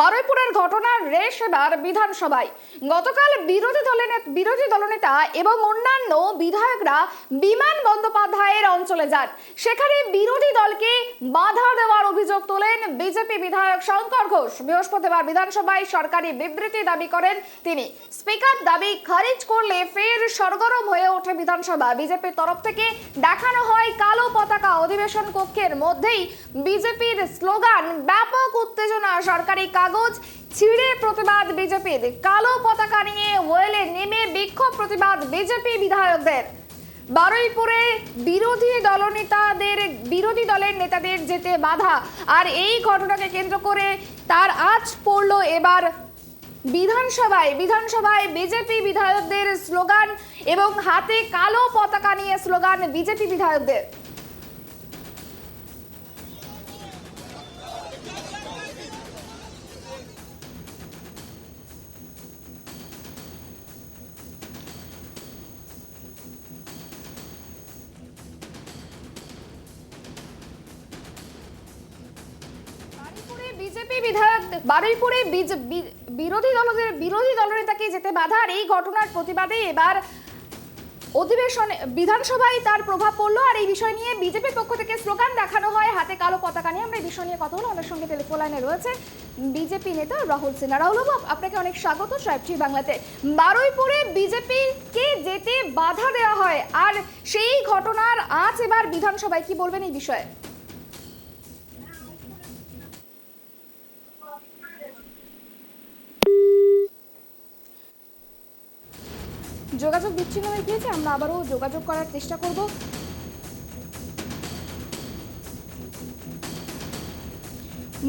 বারুইপুরের ঘটনার রেশ এবার বিধানসভায়। গতকাল বিরোধী দলের বিরোধী দলনেতা এবং অন্যান্য বিধায়করা বিমান বন্দ্যোপাধ্যায়ের অঞ্চলে যান। সেখানে বিরোধী দলকে বাধা দেওয়ার অভিযোগ তোলেন বিজেপি বিধায়ক শঙ্কর ঘোষ। বৃহস্পতিবার বিধানসভায় সরকারি বিবৃতি দাবি করেন তিনি। স্পিকার দাবি খারিজ করলে ফের সরগরম হয়ে ওঠে বিধানসভা। বিজেপির তরফ থেকে দেখানো হয় কালো পতাকা অধিবেশন কক্ষের মধ্যেই বিজেপির স্লোগান, ব্যাপক উত্তেজনা সরকারি কাগজ, ছিঁড়ে প্রতিবাদ বিজেপির। কালো পতাকা নিয়ে ওয়েলে নেমে বিক্ষোভ প্রতিবাদ বিজেপি বিধায়কদের। বারুইপুরে বিরোধী দলনেতাদের বিরোধী দলের নেতাদের যেতে বাধা। আর এই ঘটনাকে কেন্দ্র করে তার আজ পড়ল এবার বিধানসভায়। বিধানসভায় বিজেপি বিধায়কদের স্লোগান এবং হাতে কালো পতাকা নিয়ে স্লোগান বিজেপি বিধায়কদের। বিজেপি বিধায়ক বারুইপুরে বিরোধী দলদের বিরোধী দলনেতাকে যেতে বাধা। আর এই ঘটনার প্রতিবাদে এবার অধিবেশন বিধানসভায় তার প্রভাব পড়ল। আর এই বিষয় নিয়ে বিজেপির পক্ষ থেকে স্লোগান দেখানো হয় হাতে কালো পতাকা নিয়ে। আমরা এই বিষয় নিয়ে কথা হলো আমাদের সঙ্গে টেলিফোন লাইনে রয়েছে বিজেপি নেতা রাহুল সিনহা। রাহুল বাবু আপনাকে অনেক স্বাগত ট্রাইবটি বাংলাতে। বারুইপুরে বিজেপিকে যেতে বাধা দেওয়া হয়। আর সেই ঘটনার আজ এবার বিধানসভায় কি বলবেন এই বিষয়ে? যোগাযোগ বিচ্ছিন্ন হয়ে গিয়েছে আমরা আবারও যোগাযোগ করার চেষ্টা করব।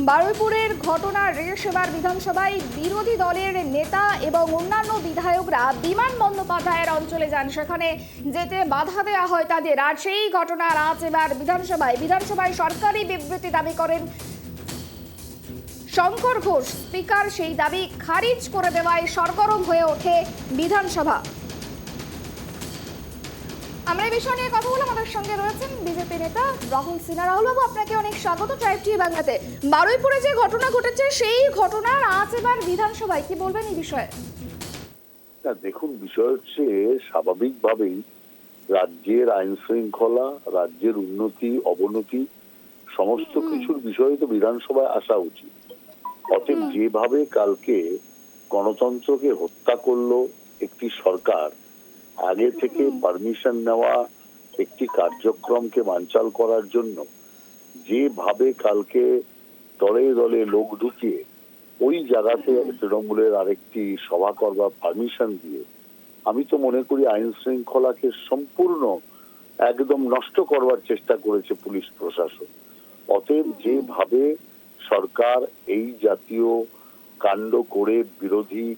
বারুইপুরের ঘটনার রেশ বিধানসভায় বিরোধী দলের নেতা এবং অন্যান্য বিধায়করা বিমান বন্দ্যোপাধ্যায়ের অঞ্চলে যান। সেখানে যেতে বাধা দেওয়া হয় তাদের। আর সেই ঘটনার আজ এবার বিধানসভায়। বিধানসভায় সরকারি বিবৃতি দাবি করেন শঙ্কর ঘোষ। স্পিকার সেই দাবি খারিজ করে দেওয়ায় সরগরম হয়ে ওঠে বিধানসভা। আমরা এই বিষয় নিয়ে কথা বলে আমাদের সঙ্গে রয়েছেন বিজেপি নেতা রাহুল সিনহা রাহুল বাবু আপনাকে অনেক স্বাগত ট্রাইব টিভি বাংলাতে। বারুইপুরে যে ঘটনা ঘটেছে সেই ঘটনার আজ এবার বিধানসভায়। কি বলবেন এই বিষয়ে? না দেখুন বিষয় হচ্ছে স্বাভাবিকভাবেই রাজ্যের আইন শৃঙ্খলা রাজ্যের উন্নতি অবনতি সমস্ত কিছুর বিষয়ে তো বিধানসভায় আসা উচিত। অতএব যেভাবে কালকে গণতন্ত্রকে হত্যা করল একটি সরকার আগে থেকে পারমিশন নেওয়া একটি কার্যক্রমকে বানচাল করার জন্য যেভাবে কালকে দলে দলে লোক ঢুকিয়ে ওই জায়গাতে তৃণমূলের আরেকটি সভা করবার পারমিশন দিয়ে, আমি তো মনে করি আইন শৃঙ্খলাকে সম্পূর্ণ একদম নষ্ট করবার চেষ্টা করেছে পুলিশ প্রশাসন। অতএব যেভাবে সরকার এই জাতীয় কাণ্ড করে বিরোধী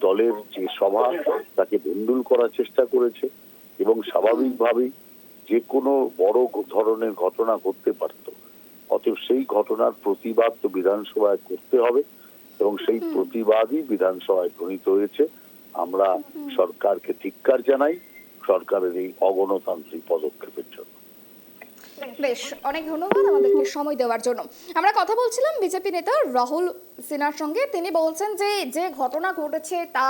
দলের যে সভা তাকে ভণ্ডুল করার চেষ্টা করেছে এবং স্বাভাবিকভাবেই যে কোনো বড় ধরনের ঘটনা ঘটতে পারত। অতএব সেই ঘটনার প্রতিবাদ তো বিধানসভায় করতে হবে এবং সেই প্রতিবাদই বিধানসভায় ধ্বনিত হয়েছে। আমরা সরকারকে ধিক্কার জানাই সরকারের এই অগণতান্ত্রিক পদক্ষেপের জন্য। বেশ, অনেক ধন্যবাদ আমাদেরকে সময় দেওয়ার জন্য। আমরা কথা বলছিলাম বিজেপি নেতা রাহুল সিনহার সঙ্গে। তিনি বলছেন যে যে ঘটনা ঘটেছে তা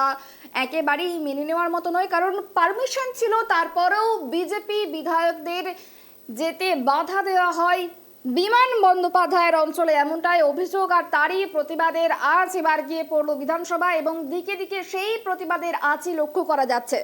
একেবারেই মেনে নেওয়ার মতো নয়, কারণ পারমিশন ছিল, তারপরেও বিজেপি বিধায়কদের যেতে বাধা দেওয়া হয়। বিমান বন্দ্যোপাধ্যায়ের অঞ্চলে এমনটাই অভিযোগ, আর তারই প্রতিবাদের আজ এবার গিয়ে পড়ল বিধানসভা, এবং দিকে দিকে সেই প্রতিবাদের আজই লক্ষ্য করা যাচ্ছে।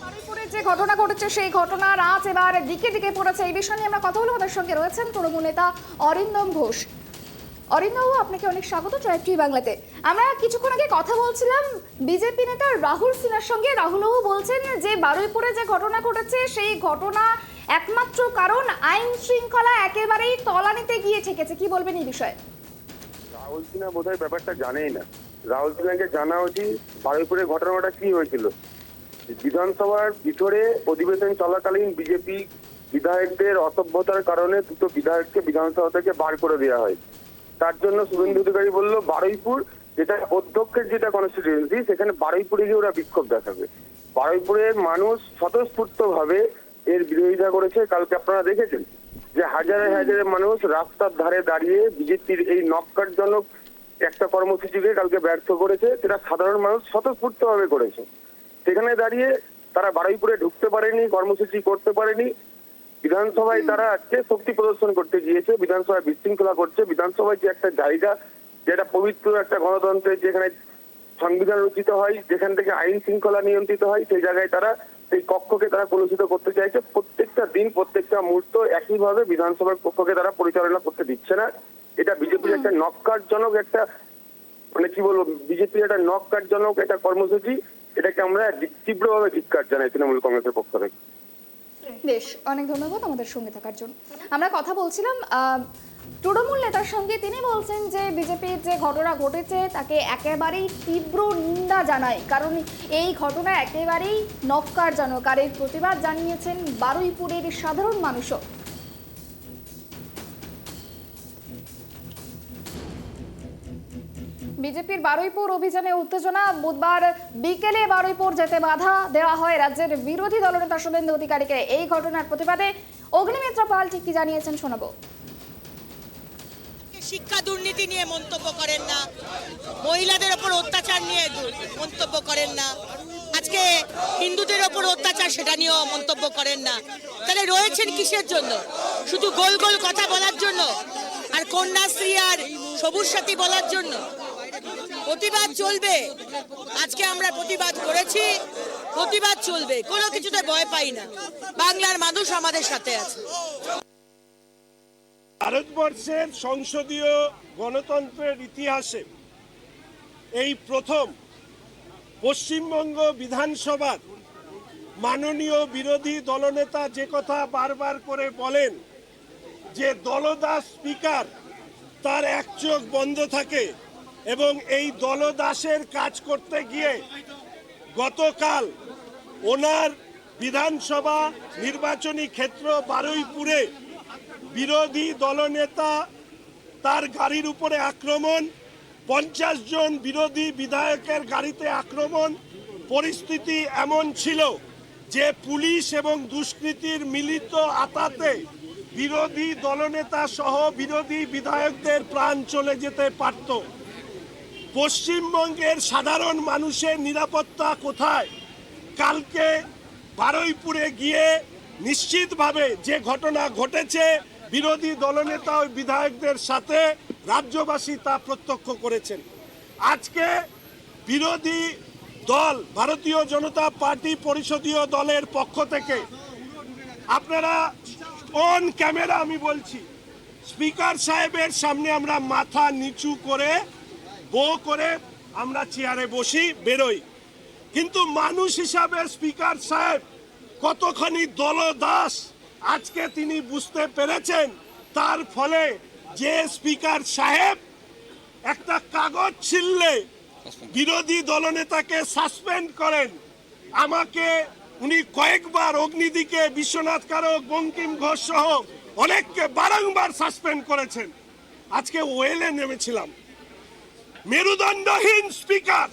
বারুইপুরে যে ঘটনা ঘটেছে সেই ঘটনার আজ এবার দিকে দিকে পড়েছে। এই বিষয় নিয়ে আমরা কথা বলব আমাদের সঙ্গে রয়েছেন তৃণমূল নেতা অরিন্দম ঘোষ। অরিন্দবাবু আপনাকে অনেক স্বাগত ট্রাইব টিভি বাংলাতে। আমরা কিছুক্ষণ আগে কথা বলছিলাম বিজেপি নেতা রাহুল সিনহার সঙ্গে। রাহুলবাবু বলছেন যে বারুইপুরে যে ঘটনা ঘটেছে সেই ঘটনা একমাত্র কারণ আইন শৃঙ্খলা একেবারেই তলানিতে গিয়ে ঠেকেছে। কি বলবেন এই বিষয়ে? রাহুল সিনহা বোধহয় ব্যাপারটা জানেই না। রাহুল সিনহাকে জানা উচিত বারুইপুরের ঘটনাটা কি হয়েছিল। বিধানসভার ভিতরে অধিবেশন চলাকালীন বিজেপি বিধায়কদের অসভ্যতার কারণে দুটো বিধায়ককে বিধানসভা থেকে বার করে দেওয়া হয়। তার জন্য শুভেন্দু অধিকারী বলল, বারুইপুর যেটা অধ্যক্ষের যেটা কনস্টিটিউয়েন্সি সেখানে বারুইপুরে গিয়ে ওরা বিক্ষোভ দেখাবে। বারুইপুরের মানুষ স্বতঃস্ফূর্ত ভাবে এর বিরোধিতা করেছে। কালকে আপনারা দেখেছেন যে হাজারে হাজারে মানুষ রাস্তার ধারে দাঁড়িয়ে বিজেপির এই নক্কারজনক একটা কর্মসূচিকে কালকে ব্যর্থ করেছে সেটা সাধারণ মানুষ স্বতঃস্ফূর্ত ভাবে করেছে। সেখানে দাঁড়িয়ে তারা বারুইপুরে ঢুকতে পারেনি কর্মসূচি করতে পারেনি। বিধানসভায় তারা আজকে শক্তি প্রদর্শন করতে গিয়েছে বিধানসভায় বিশৃঙ্খলা করছে। বিধানসভায় যে একটা জায়গা যেটা পবিত্র একটা গণতন্ত্রের যেখানে সংবিধান রচিত হয় যেখান থেকে আইন শৃঙ্খলা নিয়ন্ত্রিত হয় সেই জায়গায় তারা সেই কক্ষকে তারা কলুষিত করতে চাইছে। প্রত্যেকটা দিন প্রত্যেকটা মুহূর্ত একইভাবে বিধানসভার কক্ষকে তারা পরিচালনা করতে দিচ্ছে না। এটা বিজেপির একটা নক্কারজনক একটা মানে কি বলব বিজেপির একটা নক্কারজনক একটা কর্মসূচি এটাকে আমরা তীব্রভাবে ধিক্কার জানাই তৃণমূল কংগ্রেসের পক্ষ থেকে। বেশ অনেক ধন্যবাদ আমাদের সঙ্গে থাকার জন্য। আমরা কথা বলছিলাম তৃণমূল নেতার সঙ্গে। তিনি বলছেন যে বিজেপির যে ঘটনা ঘটেছে তাকে একেবারেই তীব্র নিন্দা জানায়। কারণ এই ঘটনা একেবারেই নক্কারজনক। আর এর প্রতিবাদ জানিয়েছেন বারুইপুরের সাধারণ মানুষও। বিজেপির বারুইপুর অভিযানে উত্তেজনা। বুধবার বিকেলে বারুইপুর যেতে বাধা দেওয়া হয় রাজ্যের বিরোধী দলনেতা শুভেন্দু অধিকারীকে। এই ঘটনার প্রতিবাদে অগ্নিমিত্র পাল ঠিক কি জানিয়েছেন শোনাবো। শিক্ষা দুর্নীতি নিয়ে মন্তব্য করেন না? মহিলাদের ওপর অত্যাচার নিয়ে মন্তব্য করেন না। আজকে হিন্দুদের ওপর অত্যাচার, সেটা নিয়েও মন্তব্য করেন না। তাহলে রয়েছেন কিসের জন্য? শুধু গোল গোল কথা বলার জন্য? আর কন্যাশ্রী আর সবুজ সাথী বলার জন্য? প্রতিবাদ চলবে। আজকে আমরা প্রতিবাদ করেছি, প্রতিবাদ চলবে, কোনো কিছুতে ভয় পাই না। বাংলার মানুষ আমাদের সাথে আছে। ভারতবর্ষের সংসদীয় গণতন্ত্রের ইতিহাসে এই প্রথম পশ্চিমবঙ্গ বিধানসভার মাননীয় বিরোধী দলনেতা যে কথা বারবার করে বলেন, যে দলদাস স্পিকার তার এক চোখ বন্ধ থাকে এবং এই দলদাসের কাজ করতে গিয়ে গতকাল ওনার বিধানসভা নির্বাচনী ক্ষেত্র বারুইপুরে বিরোধী দলনেতা তার গাড়ির উপরে আক্রমণ, পঞ্চাশ জন বিরোধী বিধায়কের গাড়িতে আক্রমণ, পরিস্থিতি এমন ছিল যে পুলিশ এবং দুষ্কৃতীর মিলিত আতাতে বিরোধী দলনেতা সহ বিরোধী বিধায়কদের প্রাণ চলে যেতে পারত। পশ্চিমবঙ্গের সাধারণ মানুষের নিরাপত্তা কোথায়? কালকে বারুইপুরে গিয়ে নিশ্চিতভাবে যে ঘটনা ঘটেছে, বিরোধী দলনেতা ও বিধায়কদের সাথে রাজ্যবাসী তা প্রত্যক্ষ করেছেন। আজকে বিরোধী দল, ভারতীয় জনতা পার্টি পরিষদীয় দলের পক্ষ থেকে, আপনারা অন ক্যামেরা আমি বলছি, স্পিকার সাহেবের সামনে আমরা মাথা নিচু করে বো করে আমরা চেয়ারে বসি বেরোই। কিন্তু মানুষ হিসাবে স্পিকার সাহেব কতখানি দলদাস আজকে তিনি বুঝতে পেরেছেন। তার ফলে যে স্পিকার সাহেব একটা কাগজ ছিললে বিরোধী দলনেতাকে সাসপেন্ড করেন। আমাকে উনি কয়েকবার অগ্নিদিকে বিশ্বনাথ কারক বঙ্কিম ঘোষ সহ অনেককে বারংবার সাসপেন্ড করেছেন। আজকে ওয়েলে নেমেছিলাম। মেরুদণ্ডহীন স্পিকার